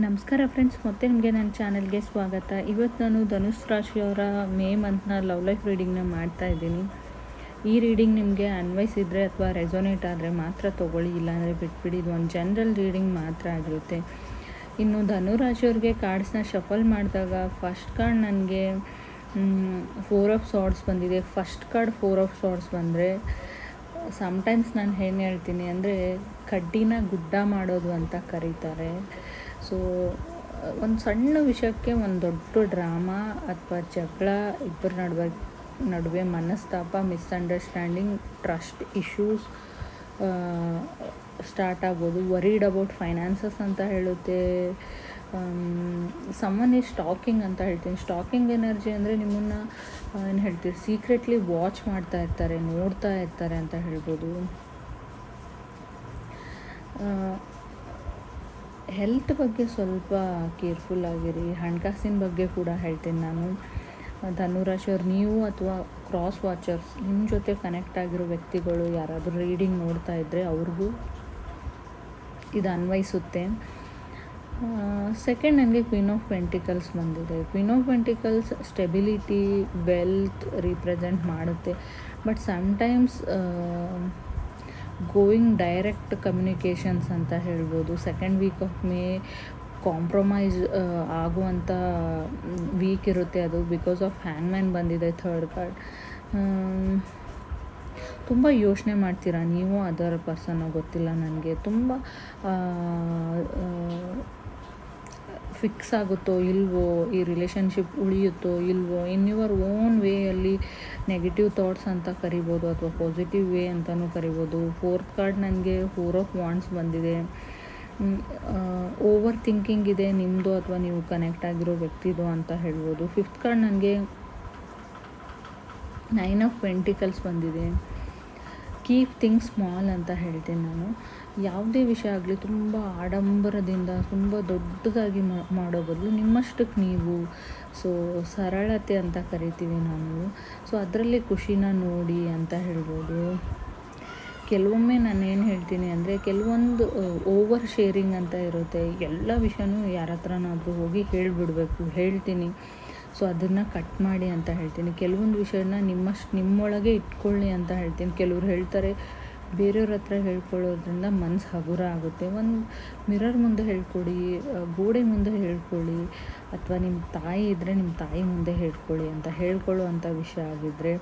ನಮಸ್ಕಾರ ಫ್ರೆಂಡ್ಸ್ ಮತ್ತೆ ನಿಮಗೆ ನನ್ನ ಚಾನಲ್ಗೆ ಸ್ವಾಗತ. ಇವತ್ತು ನಾನು ಧನುಷ್ ರಾಶಿಯವರ ಮೇ ಮಂತ್ನ ಲವ್ ಲೈಫ್ ರೀಡಿಂಗ್ನ ಮಾಡ್ತಾ ಇದ್ದೀನಿ. ಈ ರೀಡಿಂಗ್ ನಿಮಗೆ ಅನ್ವಯಿಸಿದರೆ ಅಥವಾ ರೆಸೊನೇಟ್ ಆದರೆ ಮಾತ್ರ ತೊಗೊಳ್ಳಿ, ಇಲ್ಲಾಂದರೆ ಬಿಟ್ಬಿಡಿ. ಇದು ಒಂದು ಜನರಲ್ ರೀಡಿಂಗ್ ಮಾತ್ರ ಆಗಿರುತ್ತೆ. ಇನ್ನು ಧನುರಾಶಿಯವ್ರಿಗೆ ಕಾರ್ಡ್ಸ್ನ ಶಫಲ್ ಮಾಡಿದಾಗ ಫಸ್ಟ್ ಕಾರ್ಡ್ ನನಗೆ ಫೋರ್ ಆಫ್ ಸಾರ್ಡ್ಸ್ ಬಂದಿದೆ. First card four of swords ಬಂದರೆ ಸಮ್ಟೈಮ್ಸ್ ನಾನು ಏನು ಹೇಳ್ತೀನಿ ಅಂದರೆ ಕಡ್ಡಿನ ಗುಡ್ಡ ಮಾಡೋದು ಅಂತ ಕರೀತಾರೆ. ಸೊ ಒಂದು ಸಣ್ಣ ವಿಷಯಕ್ಕೆ ಒಂದು ದೊಡ್ಡ ಡ್ರಾಮಾ ಅಥವಾ ಜಗಳ ಇಬ್ಬರ ನಡುವೆ ನಡುವೆ ಮನಸ್ತಾಪ ಮಿಸ್ಅಂಡರ್ಸ್ಟ್ಯಾಂಡಿಂಗ್ ಟ್ರಸ್ಟ್ ಇಶ್ಯೂಸ್ ಸ್ಟಾರ್ಟ್ ಆಗ್ಬೋದು. ವರಿಡ್ ಅಬೌಟ್ ಫೈನಾನ್ಸಸ್ ಅಂತ ಹೇಳುತ್ತೆ. ಸಮನ್ ಈಸ್ ಸ್ಟಾಕಿಂಗ್ ಅಂತ ಹೇಳ್ತೀನಿ. ಸ್ಟಾಕಿಂಗ್ ಎನರ್ಜಿ ಅಂದರೆ ನಿಮ್ಮನ್ನು ಏನು ಹೇಳ್ತೀವಿ ಸೀಕ್ರೆಟ್ಲಿ ವಾಚ್ ಮಾಡ್ತಾ ಇರ್ತಾರೆ, ನೋಡ್ತಾ ಇರ್ತಾರೆ ಅಂತ ಹೇಳ್ಬೋದು. ಹೆಲ್ತ್ ಬಗ್ಗೆ ಸ್ವಲ್ಪ ಕೇರ್ಫುಲ್ ಆಗಿರಿ. ಹಣಕಾಸಿನ ಬಗ್ಗೆ ಕೂಡ ಹೇಳ್ತೀನಿ ನಾನು. ಧನುರಾಶಿಯವ್ರು ನೀವು ಅಥವಾ ಕ್ರಾಸ್ ವಾಚರ್ಸ್ ನಿಮ್ಮ ಜೊತೆ ಕನೆಕ್ಟ್ ಆಗಿರೋ ವ್ಯಕ್ತಿಗಳು ಯಾರಾದರೂ ರೀಡಿಂಗ್ ನೋಡ್ತಾ ಇದ್ದರೆ ಅವ್ರಿಗೂ ಇದು ಅನ್ವಯಿಸುತ್ತೆ. ಸೆಕೆಂಡ್ ನನಗೆ ಕ್ವೀನ್ ಆಫ್ ಪೆಂಟಿಕಲ್ಸ್ ಬಂದಿದೆ. Queen of pentacles stability wealth represent ಮಾಡುತ್ತೆ. But sometimes going direct communications ಅಂತ ಹೇಳ್ಬೋದು. Second week of May compromise ಆಗುವಂಥ ವೀಕ್ ಇರುತ್ತೆ ಅದು ಬಿಕಾಸ್ ಆಫ್ ಹ್ಯಾಂಗ್ಮ್ಯಾನ್ ಬಂದಿದೆ ಥರ್ಡ್ ಕಾರ್ಡ್ ತುಂಬ ಯೋಚನೆ ಮಾಡ್ತೀರಾ ನೀವು ಅದರ್ ಪರ್ಸನ್ನು ಗೊತ್ತಿಲ್ಲ ನನಗೆ. ತುಂಬ ಫಿಕ್ಸ್ ಆಗುತ್ತೋ ಇಲ್ವೋ, ಈ ರಿಲೇಷನ್ಶಿಪ್ ಉಳಿಯುತ್ತೋ ಇಲ್ವೋ ಇನ್ ಯುವರ್ ಓನ್ ವೇಯಲ್ಲಿ ನೆಗೆಟಿವ್ ಥಾಟ್ಸ್ ಅಂತ ಕರಿಬೋದು ಅಥವಾ ಪಾಸಿಟಿವ್ ವೇ ಅಂತಲೂ ಕರಿಬೋದು. ಫೋರ್ತ್ ಕಾರ್ಡ್ ನನಗೆ ಫೋರ್ ಆಫ್ ವಾಂಡ್ಸ್ ಬಂದಿದೆ. ಓವರ್ ಥಿಂಕಿಂಗ್ ಇದೆ ನಿಮ್ಮದು ಅಥವಾ ನೀವು ಕನೆಕ್ಟ್ ಆಗಿರೋ ವ್ಯಕ್ತಿದು ಅಂತ ಹೇಳ್ಬೋದು. ಫಿಫ್ತ್ ಕಾರ್ಡ್ ನನಗೆ ನೈನ್ ಆಫ್ ಪೆಂಟಿಕಲ್ಸ್ ಬಂದಿದೆ. ಕೀಪ್ ಥಿಂಗ್ಸ್ ಸ್ಮಾಲ್ ಅಂತ ಹೇಳ್ತೀನಿ ನಾನು. ಯಾವುದೇ ವಿಷಯ ಆಗಲಿ ತುಂಬ ಆಡಂಬರದಿಂದ ತುಂಬ ದೊಡ್ಡದಾಗಿ ಮಾಡೋ ಬದಲು ನಿಮ್ಮಷ್ಟಕ್ಕೆ ನೀವು ಸೊ ಸರಳತೆ ಅಂತ ಕರಿತೀವಿ ನಾವು. ಸೊ ಅದರಲ್ಲಿ ಖುಷಿನ ನೋಡಿ ಅಂತ ಹೇಳ್ಬೋದು. ಕೆಲವೊಮ್ಮೆ ನಾನು ಏನು ಹೇಳ್ತೀನಿ ಅಂದರೆ ಕೆಲವೊಂದು ಓವರ್ ಶೇರಿಂಗ್ ಅಂತ ಇರುತ್ತೆ. ಎಲ್ಲ ವಿಷಯನೂ ಯಾರ ಹತ್ರನಾದರೂ ಹೋಗಿ ಹೇಳಿಬಿಡ್ಬೇಕು, ಹೇಳ್ತೀನಿ. ಸೊ ಅದನ್ನು ಕಟ್ ಮಾಡಿ ಅಂತ ಹೇಳ್ತೀನಿ. ಕೆಲವೊಂದು ವಿಷಯನ ನಿಮ್ಮಷ್ಟು, ನಿಮ್ಮೊಳಗೆ ಇಟ್ಕೊಳ್ಳಿ ಅಂತ ಹೇಳ್ತೀನಿ. ಕೆಲವ್ರು ಹೇಳ್ತಾರೆ, ಬೇರೆಯವ್ರ ಹತ್ರ ಹೇಳ್ಕೊಳ್ಳೋದ್ರಿಂದ ಮನಸ್ಸು ಹಗುರ ಆಗುತ್ತೆ. ಒಂದು ಮಿರರ್ ಮುಂದೆ ಹೇಳ್ಕೊಡಿ ಗೋಡೆ ಮುಂದೆ ಹೇಳ್ಕೊಳ್ಳಿ ಅಥವಾ ನಿಮ್ಮ ತಾಯಿ ಇದ್ದರೆ ನಿಮ್ಮ ತಾಯಿ ಮುಂದೆ ಹೇಳ್ಕೊಳ್ಳಿ ಅಂತ ಹೇಳ್ಕೊಳ್ಳೋ ಅಂಥ ವಿಷಯ ಆಗಿದ್ದರೆ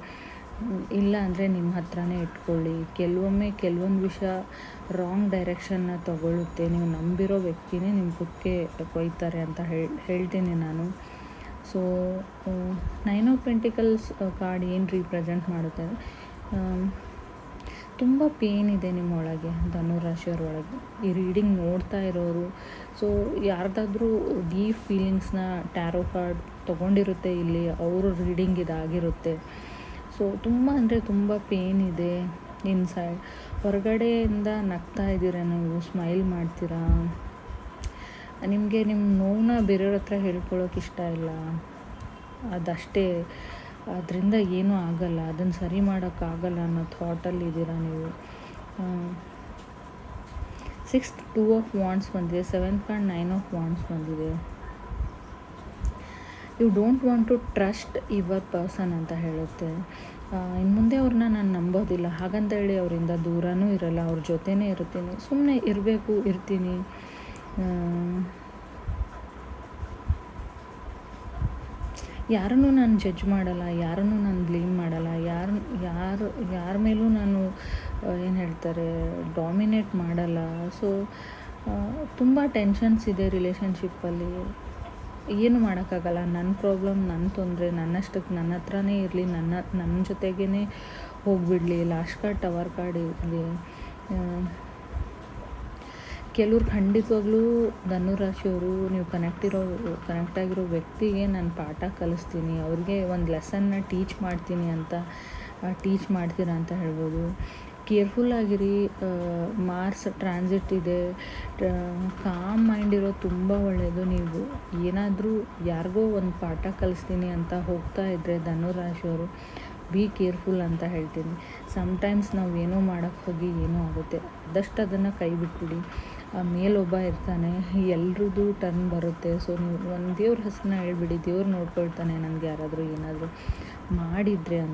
ಇಲ್ಲ ಅಂದರೆ ನಿಮ್ಮ ಹತ್ರನೇ ಇಟ್ಕೊಳ್ಳಿ. ಕೆಲವೊಮ್ಮೆ ಕೆಲವೊಂದು ವಿಷಯ ರಾಂಗ್ ಡೈರೆಕ್ಷನ್ನ ತಗೊಳ್ಳುತ್ತೆ. ನೀವು ನಂಬಿರೋ ವ್ಯಕ್ತಿನೇ ನಿಮ್ಮ ಕುಕ್ಕೆ ಕೊಯ್ತಾರೆ ಅಂತ ಹೇಳಿ, ಹೇಳ್ತೀನಿ ನಾನು. So nine of pentacles card ಏನು ರೀಪ್ರೆಸೆಂಟ್ ಮಾಡುತ್ತೆ? ತುಂಬ ಪೇನ್ ಇದೆ ನಿಮ್ಮೊಳಗೆ ಧನುರಾಶಿಯವ್ರ ಒಳಗೆ. ಈ ರೀಡಿಂಗ್ ನೋಡ್ತಾ ಇರೋರು. ಸೊ ಯಾರ್ದಾದ್ರೂ ಡೀಪ್ ಫೀಲಿಂಗ್ಸ್ನ ಟ್ಯಾರೋ ಕಾರ್ಡ್ ತೊಗೊಂಡಿರುತ್ತೆ ಇಲ್ಲಿ, ಅವರು ರೀಡಿಂಗ್ ಇದಾಗಿರುತ್ತೆ. ಸೊ ತುಂಬ ಅಂದರೆ ತುಂಬ ಪೇನ್ ಇದೆ ಇನ್ಸೈಡ್ ಹೊರಗಡೆಯಿಂದ ನಗ್ತಾ ಇದ್ದೀರಾ ನೀವು? ಸ್ಮೈಲ್ ಮಾಡ್ತೀರಾ? ನಿಮಗೆ ನಿಮ್ಮ ನೋವನ್ನ ಬೇರೆಯವ್ರ ಹತ್ರ ಹೇಳ್ಕೊಳ್ಳೋಕೆ ಇಷ್ಟ ಇಲ್ಲ. ಅದಷ್ಟೇ. ಅದರಿಂದ ಏನೂ ಆಗಲ್ಲ. ಅದನ್ನು ಸರಿ ಮಾಡೋಕ್ಕಾಗಲ್ಲ ಅನ್ನೋ ಥಾಟಲ್ಲಿ ಇದ್ದೀರಾ ನೀವು? ಸಿಕ್ಸ್ತ್ ಟೂ ಆಫ್ ವಾಂಡ್ಸ್ ಬಂದಿದೆ. Seven point nine of wands ಬಂದಿದೆ. You don't want to trust your person ಅಂತ ಹೇಳುತ್ತೆ. ಇನ್ನು ಮುಂದೆ ಅವ್ರನ್ನ ನಾನು ನಂಬೋದಿಲ್ಲ. ಹಾಗಂತ ಹೇಳಿ ಅವರಿಂದ ದೂರನೂ ಇರಲ್ಲ. ಅವ್ರ ಜೊತೆನೇ ಇರ್ತೀನಿ. ಸುಮ್ಮನೆ ಇರಬೇಕು, ಇರ್ತೀನಿ. ಯಾರನ್ನೂ ನಾನು ಜಡ್ಜ್ ಮಾಡಲ್ಲ, ಯಾರನ್ನೂ ನಾನು ಬ್ಲೇಮ್ ಮಾಡಲ್ಲ, ಯಾರು ಯಾರು, ಯಾರ ಮೇಲೂ ನಾನು ಏನು ಹೇಳ್ತಾರೆ ಡಾಮಿನೇಟ್ ಮಾಡಲ್ಲ. ಸೊ ತುಂಬ ಟೆನ್ಷನ್ಸ್ ಇದೆ ರಿಲೇಷನ್ಶಿಪ್ಪಲ್ಲಿ ಏನು ಮಾಡೋಕ್ಕಾಗಲ್ಲ. ನನ್ನ ಪ್ರಾಬ್ಲಮ್ ನನ್ನ ತೊಂದರೆ ನನ್ನಷ್ಟಕ್ಕೆ ನನ್ನ ಹತ್ರನೇ ಇರಲಿ, ನನ್ನ ನನ್ನ ಜೊತೆಗೇ ಹೋಗಿಬಿಡಲಿ, ಲಾಸ್ಟ್ ಕಾರ್ಡ್ ಟವರ್ ಕಾರ್ಡ್ ಇರಲಿ. ಕೆಲವ್ರು ಖಂಡಿತವಾಗ್ಲೂ ಧನುರಾಶಿಯವರು, ನೀವು ಕನೆಕ್ಟ್ ಇರೋ ಕನೆಕ್ಟ್ ಆಗಿರೋ ವ್ಯಕ್ತಿಗೆ ನಾನು ಪಾಠ ಕಲಿಸ್ತೀನಿ, ಅವ್ರಿಗೆ ಒಂದು ಲೆಸನ್ನ ಟೀಚ್ ಮಾಡ್ತೀನಿ ಅಂತ ಟೀಚ್ ಮಾಡ್ತೀರಾ ಅಂತ ಹೇಳ್ಬೋದು. ಕೇರ್ಫುಲ್ ಆಗಿರಿ ಮಾರ್ಸ್ ಟ್ರಾನ್ಸಿಟ್ ಇದೆ ಕಾಮ್ ಮೈಂಡ್ ಇರೋ ತುಂಬ ಒಳ್ಳೆಯದು ನೀವು ಏನಾದರೂ ಯಾರಿಗೋ ಒಂದು ಪಾಠ ಕಲಿಸ್ತೀನಿ ಅಂತ ಹೋಗ್ತಾ ಇದ್ದರೆ ಧನುರಾಶಿಯವರು ಬಿ ಕೇರ್ಫುಲ್ ಅಂತ ಹೇಳ್ತೀನಿ. ಸಮ್ಟೈಮ್ಸ್ ನಾವು ಏನೋ ಮಾಡೋಕ್ಕೆ ಹೋಗಿ ಏನೋ ಆಗುತ್ತೆ. ಆದಷ್ಟು ಅದನ್ನು ಕೈ ಬಿಟ್ಬಿಡಿ. ಮೇಲೊಬ್ಬ ಇರ್ತಾನೆ ಎಲ್ರದ್ದು ಟರ್ನ್ ಬರುತ್ತೆ. ಸೊ ನೀವು ಒಂದು ದೇವ್ರ ಹೆಸರನ್ನ ಹೇಳ್ಬಿಡಿ, ದೇವ್ರು ನೋಡ್ಕೊಳ್ತಾನೆ ನನಗೆ ಯಾರಾದರೂ ಏನಾದರೂ ಮಾಡಿದರೆ ಅಂತ.